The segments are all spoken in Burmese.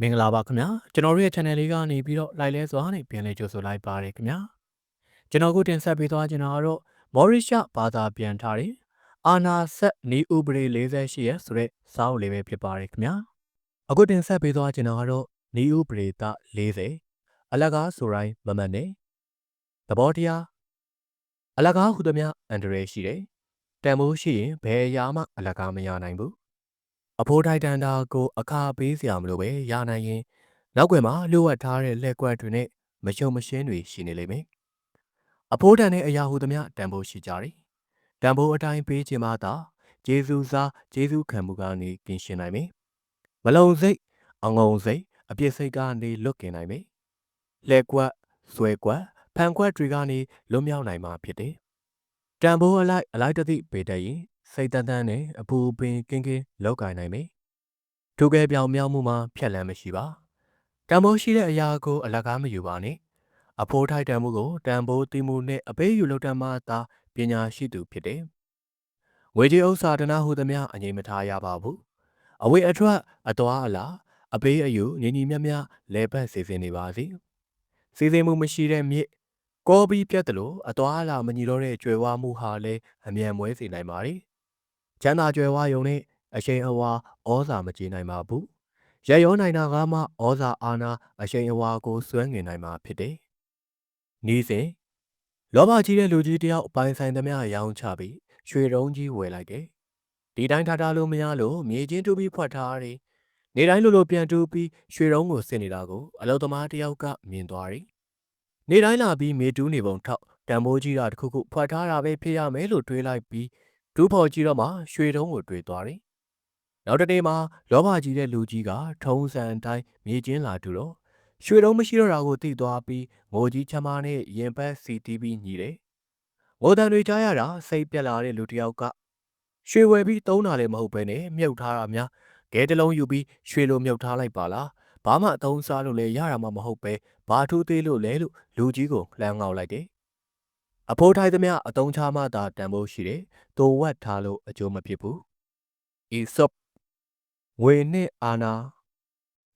မင်္ဂလာပါခင်ဗျာကျွန်တော်တို့ရဲ့ channel လေးကနေပြီးတော့ like လဲစွာနဲ့ပြန်လည်ကြိုဆိုလိုက်ပါရခင်ဗျာကျွန်တော်ကိုတင်ဆက်ပေးသွားချင်တာကတော့မော်ရီရှာဘာသာပြန်ထားတဲ့အာနာဆက်နီဥပဒေ48ရဲ့ဆိုတဲ့စာအုပ်လေးပဲဖြစ်ပါတယ်ခင်ဗျာအခုတင်ဆက်ပေးသွားချင်တာကတော့နီဥပဒေသ40အလကားဆိုတိုင်းမမှန်နဲ့သဘောတရားအလကားဟူသည်များအန္တရာယ်ရှိတယ်တန်ဖိုးရှိရင်ဘယ်အရာမှအလကားမရနိုင်ဘူး အဖိုးထိုက်တန်တာကိုအခါပေးစရာမလိုပဲရနိုင်ရင် နောက်ွယ်မှာလှုပ်ဝက်ထားတဲ့လက်ကွက်တွေနဲ့မရှုံမရှင်းတွေရှိနေလိမ့်မယ်။အဖိုးတန်တဲ့အရာဟူသမျှတန်ဖိုးရှိကြတယ်။တန်ဖိုးအတိုင်းပေးခြင်းမှသာဂျေဇူးစားဂျေဇူးခံမှုကနေကင်းရှင်းနိုင်မယ်။မလုံစိတ်အငုံစိတ်အပြစ်စိတ်ကနေလွတ်ကင်နိုင်မယ်။လက်ကွက်ဆွဲကွက်ဖန်ခွက်တွေကနေလွတ်မြောက်နိုင်မှာဖြစ်တယ်။တန်ဖိုးအလိုက်အလိုက်တသိပေတတ်ရင် စိတ်တန်တန်နဲ့အပူပင်ကင်းကင်းလောက်ကင်နိုင်မယ်။ထိုကဲပြောင်မြောက်မှုမှာဖြက်လန်းမရှိပါ။တန်ဖိုးရှိတဲ့အရာကိုအလကားမယူပါနဲ့။အဖိုးထိုက်တန်မှုကိုတန်ဖိုးတိမှုနဲ့အပေးယူလုပ်တတ်မှသာပညာရှိသူဖြစ်တယ်။ဝေကြီးဥစ္စာဒနာဟုသမျှအငြိမ်မထားရပါဘူး။အဝေအထွက်အသွားအလာအပေးအယူညီညီမျှမျှလဲပတ်စီစဉ်နေပါစေ။စီစဉ်မှုမရှိတဲ့မြစ်ကောပြီးပြတ်တယ်လို့အသွားအလာမညီတော့တဲ့ကြွယ်ဝမှုဟာလည်းအမြန်မွဲစေနိုင်ပါ रे ချမ်းသာကြွယ်ဝယုံနဲ့အရှိန်အဝါဩဇာမကြေနိုင်ပါဘူးရရောနိုင်တာကမှဩဇာအာနာအရှိန်အဝါကိုစွဲငင်နိုင်မှာဖြစ်တယ်နီးစဉ်လောဘကြီးတဲ့လူကြီးတယောက်ပိုင်ဆိုင်သမျှရောင်းချပြီးရွှေတုံးကြီးဝယ်လိုက်တယ်ဒီတိုင်းထားထားလို့မရလို့မြေချင်းတူပြီးဖွက်ထားရတယ်နေတိုင်းလိုလိုပြန်တူးပြီးရွှေတုံးကိုဆင်နေတာကိုအလုသမားတယောက်ကမြင်သွားတယ်နေတိုင်းလာပြီးမေတူးနေပုံထောက်တံမိုးကြီးတာတခုခုဖွက်ထားတာပဲဖြစ်ရမယ်လို့တွေးလိုက်ပြီး ဒူးဖော်ကြည့်တော့မှရွှေတုံးကိုတွေ့သွားတယ်။နောက်တစ်နေ့မှာလောဘကြီးတဲ့လူကြီးကထုံးစံအတိုင်းမြေကျင်းလာတူတော့ရွှေတုံးမရှိတော့တာကိုသိသွားပြီးငိုကြီးချမနဲ့ရင်ပတ်စီတီးပြီးညီတယ်။ငိုတန်တွေကြားရတာစိတ်ပြက်လာတဲ့လူတစ်ယောက်ကရွှေဝယ်ပြီးသုံးတာလည်းမဟုတ်ပဲနဲ့မြုပ်ထားတာများဂဲတလုံးယူပြီးရွှေလိုမြုပ်ထားလိုက်ပါလား။ဘာမှအသုံးစားလို့လည်းရတာမှမဟုတ်ပဲဘာထူးသေးလို့လဲလို့လူကြီးကိုလှမ်းငေါက်လိုက်တယ် အဖိုးထိုက်သမျှအတုံးချမှသာတန်ဖိုးရှိတယ်။တိုဝက်ထားလို့အကျိုးမဖြစ်ဘူး။ ESOP ငွေနဲ့အာနာ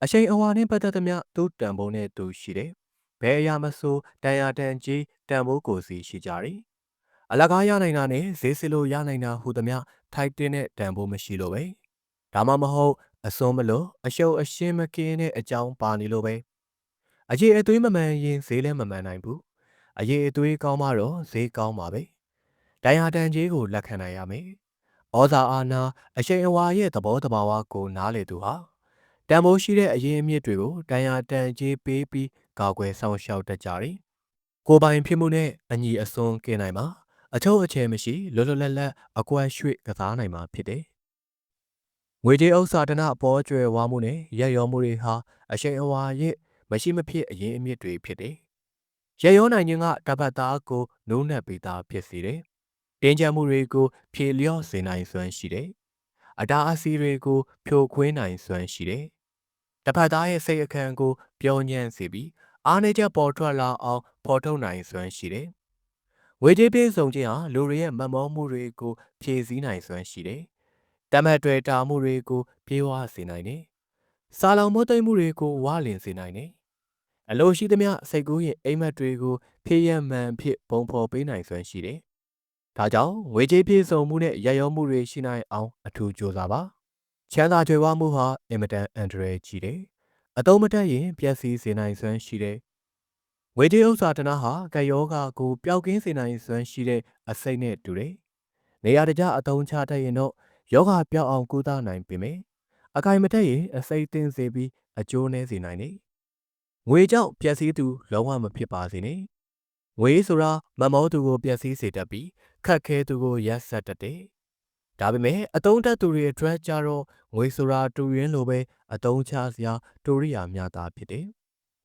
အရှိန်အဝါနဲ့ပတ်သက်သမျှသူ့တန်ဖိုးနဲ့သူရှိတယ်။ဘယ်အရာမဆိုတန်ရာတန်ကြီးတန်ဖိုးကိုစီရှိကြတယ်။အလကားရနိုင်တာနဲ့ဈေးစစ်လို့ရနိုင်တာဟူသမျှထိုက်တဲ့တန်ဖိုးမရှိလို့ပဲ။ဒါမှမဟုတ်အစွန်းမလို့အရှုပ်အရှင်းမကင်းတဲ့အကြောင်းပါနေလို့ပဲ။အကြီးအသွေးမမှန်ရင်ဈေးလည်းမမှန်နိုင်ဘူး အရေးအသွေးကောင်းမှတော့ဈေးကောင်းပါပဲ။တိုင်ဟာတန်ကြီးကိုလက်ခံနိုင်ရမယ်။ဩဇာအာဏာအရှိန်အဝါရဲ့သဘောတဘာဝကိုနားလေသူဟာတန်ဖိုးရှိတဲ့အရေးအမြစ်တွေကိုတိုင်ဟာတန်ကြီးပေးပြီးကာကွယ်ဆောင်ရှောက်တတ်ကြတယ်။ကိုပိုင်ဖြစ်မှုနဲ့အညီအစွန်းကင်းနိုင်မှာအချုပ်အချယ်မရှိလွတ်လွတ်လပ်လပ်အကွက်ရွှေ့ကစားနိုင်မှာဖြစ်တယ်။ငွေကြေးဥစ္စာဒနာအပေါ်ကျွယ်ဝမှုနဲ့ရက်ရောမှုတွေဟာအရှိန်အဝါရဲ့မရှိမဖြစ်အရင်အမြစ်တွေဖြစ်တယ် ရရောနိုင်ခြင်းကတပတ်သားကိုနိုးနှက်ပေးတာဖြစ်စေတယ်။တင်းကြပ်မှုတွေကို ဖြေလျော့စေနိုင်စွမ်းရှိတယ်။အတားအဆီးတွေကိုဖြိုခွင်းနိုင်စွမ်းရှိတယ်။တပတ်သားရဲ့စိတ်အခမ်းကိုပျော်ညံ့စေပြီးအားနည်းချက်ပေါ်ထွက်လာအောင်ဖော်ထုတ်နိုင်စွမ်းရှိတယ်။ဝေကြေးပြေဆုံးခြင်းဟာလူတွေရဲ့မမောမှုတွေကို ဖြည့်ဆည်းနိုင်စွမ်းရှိတယ်။တမတ်တွေတာမှုတွေကိုပြေဝစေနိုင်တယ်။စာလောင်မသိမ့်မှုတွေကိုဝါလင်စေနိုင်တယ် အလိုရှိသမျှစိတ်ကူးရင်အိမ်မက်တွေကိုဖြည့်ရမှန်ဖြစ်ပုံဖော်ပေးနိုင်စွမ်းရှိတယ်။ဒါကြောင့်ငွေကြေးပြည့်စုံမှုနဲ့ရရောမှုတွေရှိနိုင်အောင်အထူးကြိုးစားပါ။ချမ်းသာကြွယ်ဝမှုဟာအင်မတန်အန္တရာယ်ကြီးတယ်။အတုံးမတက်ရင်ပျက်စီးစေနိုင်စွမ်းရှိတယ်။ငွေကြေးဥစ္စာတနာဟာကယောဂကိုပျောက်ကင်းစေနိုင်စွမ်းရှိတဲ့အစိတ်နဲ့တူတယ်။နေရာတကျအတုံးချတတ်ရင်တော့ယောဂပျောက်အောင်ကုသနိုင်ပေမယ့်အကင်မတက်ရင်အစိတ်သင်းစေပြီးအကျိုးနည်းစေနိုင်တယ် ငွေကြောင့်ပျက်စီးသူလုံးဝမဖြစ်ပါစေနဲ့ငွေဆိုတာမမောသူကိုပျက်စီးစေတတ်ပြီးခက်ခဲသူကိုရက်ဆက်တတ်တယ်ဒါပေမဲ့အတုံးတက်သူတွေအတွက်ကြတော့ငွေဆိုတာတူရင်းလိုပဲအတုံးချစရာတူရိယာများတာဖြစ်တယ်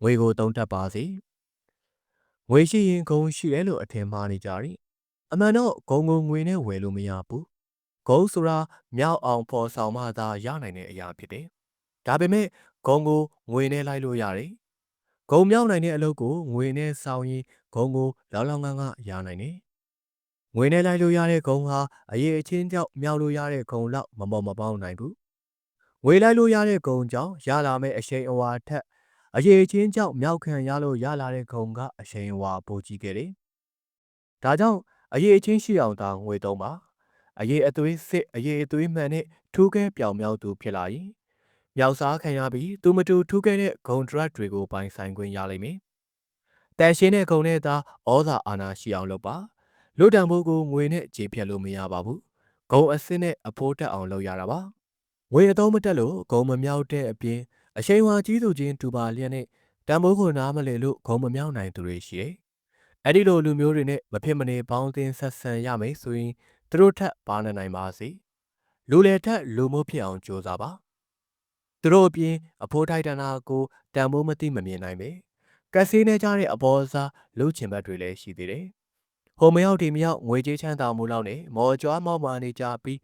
ငွေကိုတုံးတက်ပါစေငွေရှိရင်ဂုံရှိတယ်လို့အထင်မှားနေကြတယ်အမှန်တော့ဂုံကိုငွေနဲ့ဝယ်လို့မရဘူးဂုံဆိုတာမြောက်အောင်ဖော်ဆောင်မှသာရနိုင်တဲ့အရာဖြစ်တယ်ဒါပေမဲ့ဂုံကိုငွေနဲ့လိုက်လို့ရတယ် ဂုံမြောက်နိုင်တဲ့အလုပ်ကိုငွေနဲ့ဆောင်ရင်ဂုံကိုလောက်လောက်ငန်းကရနိုင်တယ်။ငွေနဲ့လိုက်လို့ရတဲ့ဂုံဟာအရေးအချင်းကြောင့်မြောက်လို့ရတဲ့ဂုံလောက်မမော်မပေါင်းနိုင်ဘူးငွေလိုက်လို့ရတဲ့ဂုံကြောင့်ရလာမဲ့အရှိန်အဝါထက်အရေးချင်းကြောင့်မြောက်ခံရလို့ရလာတဲ့ဂုံကအရှိန်အဝါပိုကြီးခဲ့တယ်။ဒါကြောင့်အရေးချင်းရှိအောင်သာငွေသုံးပါ။အရေးအသွေးစစ်အရေးအသွေးမှန်နဲ့ထူးခဲပြောင်မြောက်သူဖြစ်လာရင် မြောက်စားခံရပြီးသူမတူထူးခဲတဲ့ဂုံဒရက်တွေကိုပိုင်ဆိုင်ခွင့်ရလိမ့်မယ်။တန်ရှင်းတဲ့ဂုံနဲ့သာဩဇာအာဏာရှိအောင်လုပ်ပါ။လွတ်တံဖို့ကိုငွေနဲ့ခြေဖြတ်လို့မရပါဘူး။ဂုံအစစ်နဲ့အဖိုးတက်အောင်လုပ်ရတာပါ။ငွေအသုံးမတက်လို့ဂုံမမြောက်တဲ့အပြင်အရှိန်ဝါကြီးသူချင်းတူပါလျက်နဲ့တံမိုးကိုနားမလည်လို့ဂုံမမြောက်နိုင်သူတွေရှိတယ်။အဲ့ဒီလိုလူမျိုးတွေနဲ့မဖြစ်မနေပေါင်းသင်းဆက်ဆံရမယ်ဆိုရင်သူတို့ထက်ပါနေနိုင်ပါစေ။လူလေထက်လူမို့ဖြစ်အောင်ကြိုးစားပါ။ သူတို့အပြင်အဖိုးထိုက်တနာကိုတံမိုးမသိမမြင်နိုင်ပဲ။ကက်ဆေးနေကြတဲ့အပေါ်စားလှုပ်ချင်ဘက်တွေလည်းရှိသေးတယ်။ဟိုမရောက်ဒီမရောက်ငွေကြေးချမ်းသာမှုလောက်နဲ့မော်ကြွားမောက်မာနေကြပြီး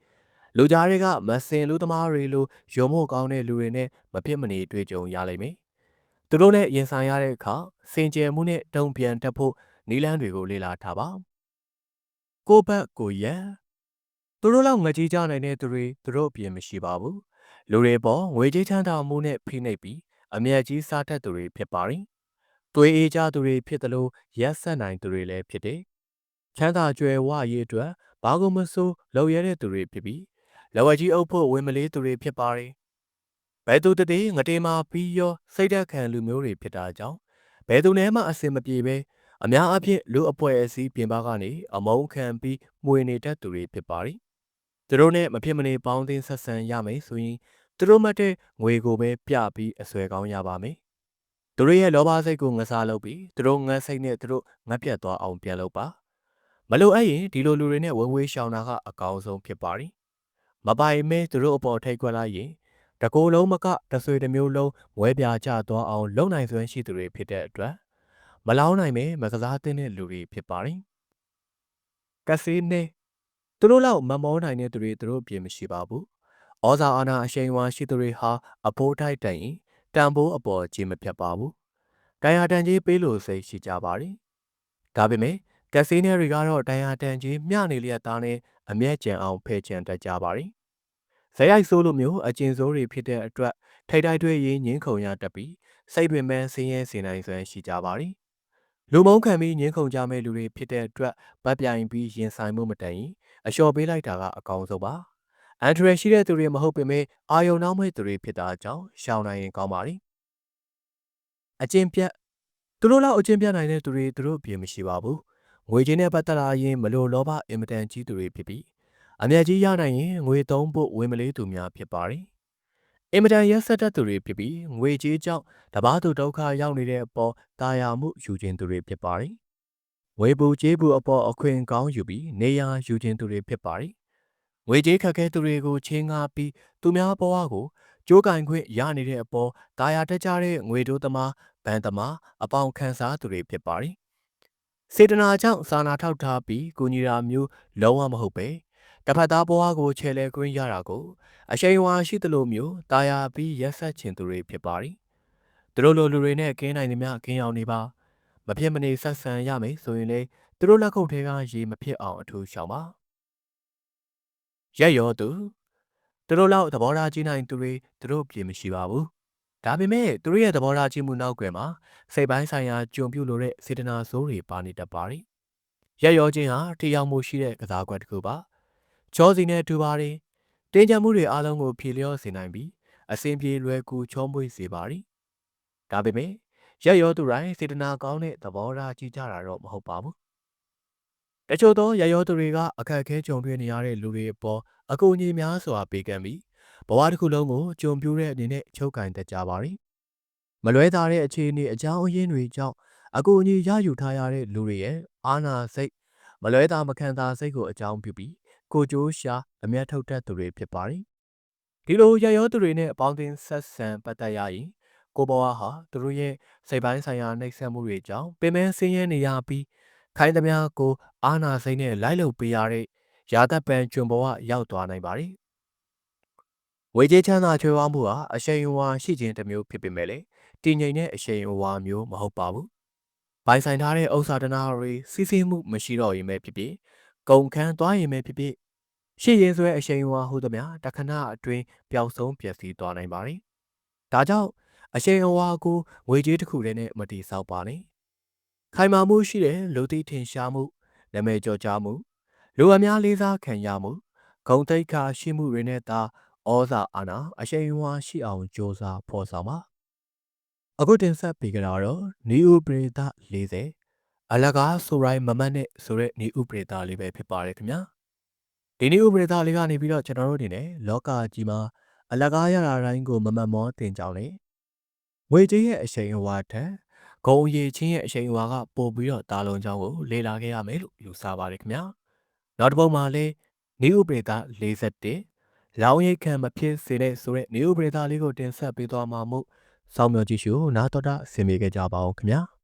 လူကြားတွေကမစင်လူသမားတွေလိုရုံမို့ကောင်းတဲ့လူတွေနဲ့မဖြစ်မနေတွေ့ကြုံရလိမ့်မယ်။သူတို့နဲ့ရင်ဆိုင်ရတဲ့အခါစင်ကြယ်မှုနဲ့တုံ့ပြန်တတ်ဖို့နီလန်းတွေကိုလေ့လာထားပါ။ကိုဘက်ကိုရန်သူတို့လောက်ငကြီးကြနိုင်တဲ့သူတွေသူတို့အပြင်မရှိပါဘူး။ လူတွေပေါ်ငွေကြေးချမ်းသာမှုနဲ့ဖိနှိပ်ပြီးအမျက်ကြီးစားတတ်သူတွေဖြစ်ပါတယ်။သွေးအေးကြသူတွေဖြစ်တယ်လို့ရက်ဆက်နိုင်သူတွေလည်းဖြစ်တယ်။ချမ်းသာကြွယ်ဝရေးအတွက်ဘာကိုမဆိုလုပ်ရတဲ့သူတွေဖြစ်ပြီးလောဝကြီးအုပ်ဖို့ဝင်မလေးသူတွေဖြစ်ပါတယ်။ဘယ်သူတည်းငတေမာပြီးရောစိတ်ဓာတ်ခံလူမျိုးတွေဖြစ်တာကြောင့်ဘယ်သူနဲ့မှအစင်မပြေပဲအများအပြားလူအဖွဲ့အစည်းပြင်ပကနေအမုန်းခံပြီးမှွေနေတတ်သူတွေဖြစ်ပါတယ်။ သူတို့နဲ့မဖြစ်မနေပေါင်းသင်းဆက်ဆံရမယ်ဆိုရင်သူတို့မှတ်တဲ့ငွေကိုပဲပြပြီးအစွဲကောင်းရပါမယ်။သူတို့ရဲ့လောဘစိတ်ကိုငစားလုပ်ပြီးသူတို့ငတ်စိတ်နဲ့သူတို့ငတ်ပြတ်သွားအောင်ပြန်လုပ်ပါ။မလိုအပ်ရင်ဒီလိုလူတွေနဲ့ဝဲဝဲရှောင်တာကအကောင်းဆုံးဖြစ်ပါတယ်။မပိုင်မဲသူတို့အပေါ်ထိတ်ခွက်လိုက်ရင်တကိုယ်လုံးမကတဆွေတစ်မျိုးလုံးဝဲပြာကျသွားအောင်လုံနိုင်စွမ်းရှိသူတွေဖြစ်တဲ့အတွက်မလောင်းနိုင်မဲမကစားသင့်တဲ့လူတွေဖြစ်ပါတယ်။ကစီနေ သူတို့လောက်မမောနိုင်တဲ့သူတွေသူတို့အပြင်မရှိပါဘူး။ဩဇာအာဏာအရှိန်ဝါရှိသူတွေဟာအဖိုးထိုက်တိုင်ရင်တန်ဖိုးအပေါ်ကြီးမဖြတ်ပါဘူး။တိုင်ယာတန်ကြီးပေးလို့စိတ်ရှိကြပါတယ်။ဒါပေမဲ့ကက်စီနဲတွေကတော့တိုင်ယာတန်ကြီးမျှနေလျက်သားနဲ့အမျက်ကြံအောင်ဖဲချန်တတ်ကြပါတယ်။ဇရိုက်ဆိုးလိုမျိုးအကျဉ်စိုးတွေဖြစ်တဲ့အတွက်ထိတ်တိုက်တွေရင်းငင်းခုန်ရတတ်ပြီးစိတ်ပင်ပန်းဆင်းရဲစေနိုင်စွမ်းရှိကြပါတယ်။လူမုန်းခံပြီးငင်းခုန်ကြမဲ့လူတွေဖြစ်တဲ့အတွက်ဗတ်ပြိုင်ပြီးရင်ဆိုင်မှုမတန်ရင် အလျှော်ပေးလိုက်တာကအကောင်းဆုံးပါ။အန်ထရရှိတဲ့သူတွေမဟုတ်ပေမဲ့အာယုံနောက်မဲ့သူတွေဖြစ်တာကြောင့်ရှောင်နိုင်ရင်ကောင်းပါလိမ့်။အကျင့်ပြတ်သူတို့လောက်အကျင့်ပြတ်နိုင်တဲ့သူတွေသူတို့အပြင်မရှိပါဘူး။ငွေချင်းနဲ့ပတ်သက်လာရင်မလိုလောဘအင်မတန်ကြီးသူတွေဖြစ်ပြီးအမျက်ကြီးရနိုင်ရင်ငွေသုံးဖို့ဝင်မလေးသူများဖြစ်ပါတယ်။အင်မတန်ရက်ဆက်တတ်သူတွေဖြစ်ပြီးငွေကြေးကြောင့်တပားသူဒုက္ခရောက်နေတဲ့အပေါ်တာယာမှုယူခြင်းသူတွေဖြစ်ပါတယ်။ ဝေဘူးကျေးဘူးအပေါ်အခွင့်ကောင်းယူပြီးနေရာယူခြင်းသူတွေဖြစ်ပါတယ်။ငွေကြေးခက်ခဲသူတွေကိုချင်းငါပြီးသူများဘဝကိုကြိုးကင်ခွင့်ရနေတဲ့အပေါ်တာယာတက်ကြတဲ့ငွေတိုးသမားဗန်သမားအပေါင်ခံစားသူတွေဖြစ်ပါတယ်။စေတနာကြောင့်စာနာထောက်ထားပြီးကုညီရာမျိုးလုံးဝမဟုတ်ပဲတစ်ဖက်သားဘဝကိုချဲလဲခွင့်ရတာကိုအရှိန်ဝါရှိသလိုမျိုးတာယာပြီးရက်ဆက်ချင်သူတွေဖြစ်ပါတယ်။သူတို့လိုလူတွေနဲ့ကင်းနိုင်သမျှကင်းအောင်နေပါ မဖြစ်မနေဆက်ဆံရမယ်ဆိုရင်လေသူတို့လက်ခုပ်ထဲကရေမဖြစ်အောင်အထူးရှောင်ပါ။ရက်ရောသူသူတို့လောက်သဘောထားကြီးနိုင်သူတွေသူတို့ပြေမရှိပါဘူး။ဒါပေမဲ့သူတို့ရဲ့သဘောထားကြီးမှုနောက်ွယ်မှာစိတ်ပိုင်းဆိုင်ရာကြုံပြုလိုတဲ့စေတနာစိုးတွေပါနေတတ်ပါတယ်။ရက်ရောခြင်းဟာထီရောက်မှုရှိတဲ့ကစားကွက်တစ်ခုပါ။ချောစီနဲ့တူပါတယ်။တင်ကြမှုတွေအားလုံးကိုဖြေလျော့စေနိုင်ပြီးအစဉ်ပြေလွယ်ကူချောမွေ့စေပါတယ်။ဒါပေမဲ့ ရက်ရောသူတိုင်းစေတနာကောင်းတဲ့သဘောထားကြီးကြတာတော့မဟုတ်ပါဘူး။တချို့သောရက်ရောသူတွေကအခက်အခဲကြုံတွေ့နေရတဲ့လူတွေအပေါ်အကူအညီများစွာပေးကမ်းပြီးဘဝတစ်ခုလုံးကိုကြုံပြူတဲ့အနေနဲ့ချုပ်ကင်တတ်ကြပါတယ်။မလွဲသာတဲ့အခြေအနေအကြောင်းအရင်းတွေကြောင့်အကူအညီရယူထားရတဲ့လူတွေရဲ့အာနာစိတ်မလွဲသာမခံသာစိတ်ကိုအကြောင်းပြုပြီးကိုကျိုးရှာအမျက်ထုတ်တတ်သူတွေဖြစ်ပါတယ်။ဒီလိုရရောသူတွေနဲ့အပေါင်းအသင်းဆက်ဆံပတ်သက်ရရင် ကိုဘဝဟာသူတို့ရဲ့စိတ်ပိုင်းဆိုင်ရာနှိပ်စက်မှုတွေကြောင့်ပင်ပန်းဆင်းရဲနေရပြီးခိုင်းသမျှကိုအာနာစိမ့်နဲ့လိုက်လုပ်ပေးရတဲ့ရာသက်ပံကျွံဘဝရောက်သွားနိုင်ပါတယ်။ဝေကြေးချမ်းသာချွေဝါမှုဟာအရှိန်အဝါရှိခြင်းတစ်မျိုးဖြစ်ပေမဲ့လည်းတည်ငြိမ်တဲ့အရှိန်အဝါမျိုးမဟုတ်ပါဘူး။ပိုင်ဆိုင်ထားတဲ့ဥစ္စာတနာတွေစီးဆင်းမှုမရှိတော့ရင်ပဲဖြစ်ဖြစ်ကုန်ခန်းသွားရင်ပဲဖြစ်ဖြစ်ရှေ့ရင်ဆွဲအရှိန်အဝါဟုသမျှတခဏအတွင်းပျောက်ဆုံးပျက်စီးသွားနိုင်ပါတယ်။ဒါကြောင့် အရှိန်အဝါကိုငွေကြေးတစ်ခုတည်းနဲ့မတိဆောက်ပါနဲ့။ခိုင်မာမှုရှိတဲ့လူသိထင်ရှားမှုနာမည်ကျော်ကြားမှုလူအများလေးစားခံရမှုဂုံတိတ်ခါရှိမှုတွေနဲ့သာဩဇာအာဏာအရှိန်အဝါရှိအောင်ကြိုးစားဖော်ဆောင်ပါ။အခုတင်ဆက်ပေးကြတာတော့နီဥပရိသ40အလကားဆိုရိုင်းမမတ်နဲ့ဆိုတဲ့နီဥပရိသလေးပဲဖြစ်ပါတယ်ခင်ဗျာ။ဒီနီဥပရိသလေးကနေပြီးတော့ကျွန်တော်တို့အနေနဲ့လောကကြီးမှာအလကားရတာတိုင်းကိုမမတ်မောတင်ကြောင်းလေ။ ငွေကြေးရဲ့အရှိန်အဝါထက်ဂုံအရေးချင်းရဲ့အရှိန်အဝါကပိုပြီးတော့တာလွန်ကြောင်းကိုလေ့လာခဲ့ရမယ်လို့ယူဆပါတယ်ခင်ဗျာ။နောက်တစ်ပုဒ်မှာလည်းနီဥပရိသ41လောင်ရိတ်ခံမဖြစ်စေတဲ့ဆိုတဲ့နီဥပရိသလေးကိုတင်ဆက်ပေးသွားမှာမို့စောင့်မျှော်ကြည့်ရှုနားတော်တာဆင်ပြေကြပါအောင်ခင်ဗျာ။